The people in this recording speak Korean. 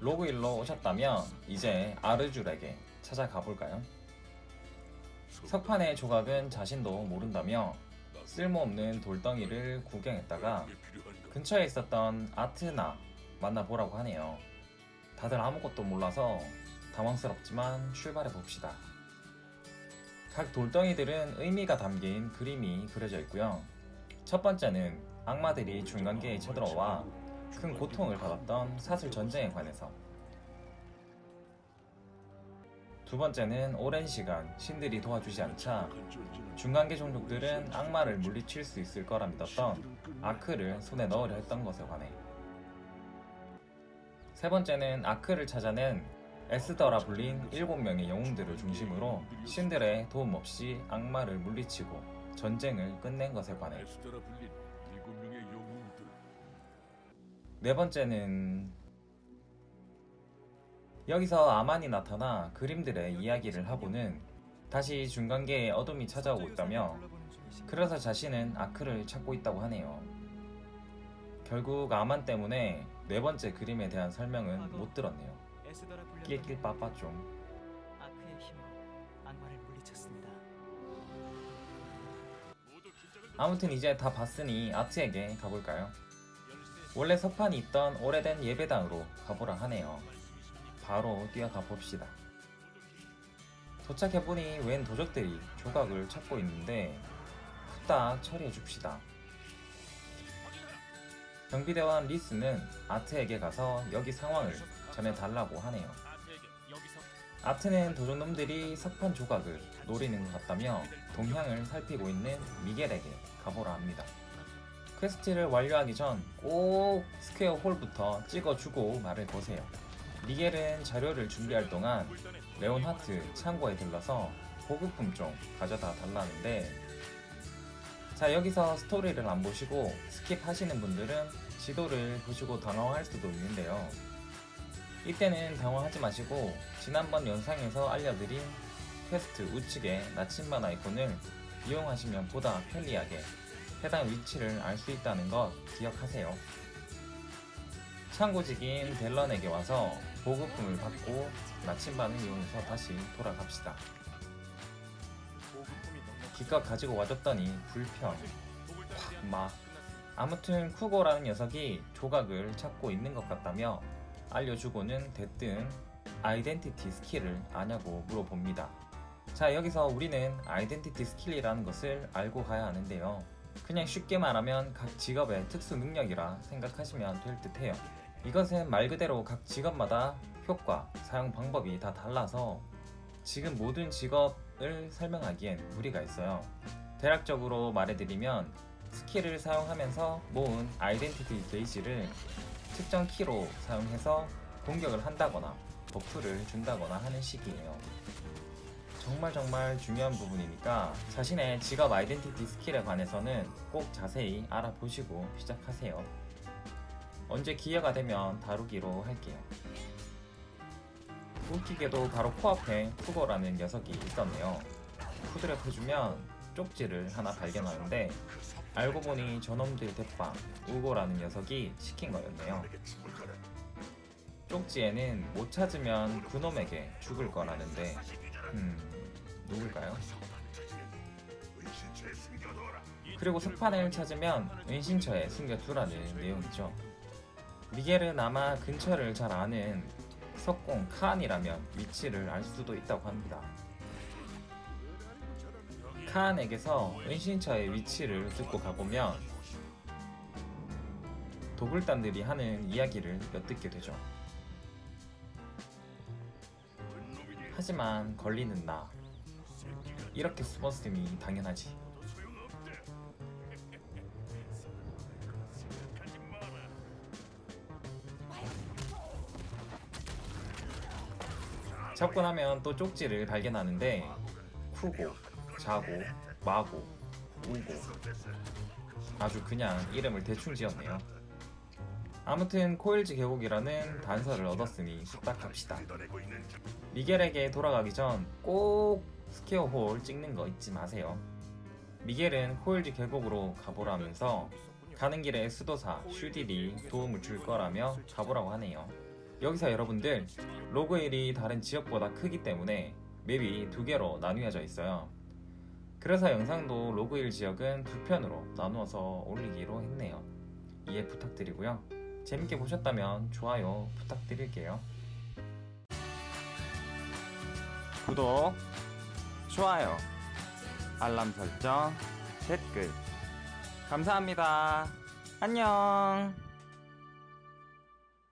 로그일로 오셨다면 이제 아르줄에게 찾아가 볼까요? 석판의 조각은 자신도 모른다며 쓸모없는 돌덩이를 구경했다가 근처에 있었던 아트나 만나보라고 하네요. 다들 아무것도 몰라서 당황스럽지만 출발해 봅시다. 각 돌덩이들은 의미가 담긴 그림이 그려져 있고요. 첫 번째는 악마들이 중간계에 쳐들어와 큰 고통을 받았던 사슬 전쟁에 관해서. 두 번째는 오랜 시간 신들이 도와주지 않자 중간계 종족들은 악마를 물리칠 수 있을 거라 믿었던 아크를 손에 넣으려 했던 것에 관해. 세 번째는 아크를 찾아낸 에스더라 불린 일곱 명의 영웅들을 중심으로 신들의 도움 없이 악마를 물리치고 전쟁을 끝낸 것에 관해. 네 번째는 여기서 아만이 나타나 그림들의 이야기를 하고는 다시 중간계에 어둠이 찾아오고 있다며 그래서 자신은 아크를 찾고 있다고 하네요. 결국 아만 때문에 네 번째 그림에 대한 설명은 못 들었네요. 낄낄 빠빠 좀. 아무튼 이제 다 봤으니 아트에게 가볼까요? 원래 석판이 있던 오래된 예배당으로 가보라 하네요. 바로 뛰어가 봅시다. 도착해보니 웬 도적들이 조각을 찾고 있는데 후딱 처리해 줍시다. 경비대원 리스는 아트에게 가서 여기 상황을 전해달라고 하네요. 아트는 도적놈들이 석판 조각을 노리는 것 같다며 동향을 살피고 있는 미겔에게 가보라 합니다. 퀘스트를 완료하기 전 꼭 스퀘어 홀부터 찍어주고 말을 거세요. 미겔은 자료를 준비할 동안 레온 하트 창고에 들러서 보급품 좀 가져다 달라는데 자 여기서 스토리를 안 보시고 스킵하시는 분들은 지도를 보시고 당황할 수도 있는데요. 이때는 당황하지 마시고 지난번 영상에서 알려드린 퀘스트 우측의 나침반 아이콘을 이용하시면 보다 편리하게 해당 위치를 알 수 있다는 것 기억하세요. 창고직인 델런에게 와서 보급품을 받고 나침반을 이용해서 다시 돌아갑시다. 기껏 가지고 와줬더니 불편. 팍, 막. 아무튼 쿠고라는 녀석이 조각을 찾고 있는 것 같다며 알려주고는 대뜸 아이덴티티 스킬을 아냐고 물어봅니다. 자, 여기서 우리는 아이덴티티 스킬이라는 것을 알고 가야 하는데요. 그냥 쉽게 말하면 각 직업의 특수 능력이라 생각하시면 될 듯해요. 이것은 말 그대로 각 직업마다 효과, 사용 방법이 다 달라서 지금 모든 직업을 설명하기엔 무리가 있어요. 대략적으로 말해드리면 스킬을 사용하면서 모은 아이덴티티 게이지를 특정 키로 사용해서 공격을 한다거나 버프를 준다거나 하는 식이에요. 정말 정말 중요한 부분이니까 자신의 직업 아이덴티티 스킬에 관해서는 꼭 자세히 알아보시고 시작하세요. 언제 기회가 되면 다루기로 할게요. 웃기게도 바로 코앞에 쿠거라는 녀석이 있었네요. 후드랩 해주면 쪽지를 하나 발견하는데 알고 보니 저놈들 대빵 우고라는 녀석이 시킨 거였네요. 쪽지에는 못 찾으면 그놈에게 죽을 거라는데 음 누굴까요? 그리고 석판을 찾으면 은신처에 숨겨두라는 내용이죠. 미겔은 아마 근처를 잘 아는 석공 칸이라면 위치를 알 수도 있다고 합니다. 칸에게서 은신처의 위치를 듣고 가보면 도굴단들이 하는 이야기를 엿듣게 되죠. 하지만 걸리는 나 이렇게 숨었음이 당연하지. 나면 또 쪽지를 발견하는데 쿠고, 자고, 마고, 우고 아주 그냥 이름을 대충 지었네요. 아무튼 코일즈 계곡이라는 단서를 얻었으니 숙박합시다. 미겔에게 돌아가기 전 꼭 스퀘어 홀 찍는 거 잊지 마세요. 미겔은 코일즈 계곡으로 가보라면서 가는 길에 수도사 슈딜이 도움을 줄 거라며 가보라고 하네요. 여기서 여러분들 로그일이 다른 지역보다 크기 때문에 맵이 두 개로 나뉘어져 있어요. 그래서 영상도 로그일 지역은 두 편으로 나누어서 올리기로 했네요. 이해 부탁드리고요. 재밌게 보셨다면 좋아요 부탁드릴게요. 구독, 좋아요, 알람 설정, 댓글. 감사합니다. 안녕.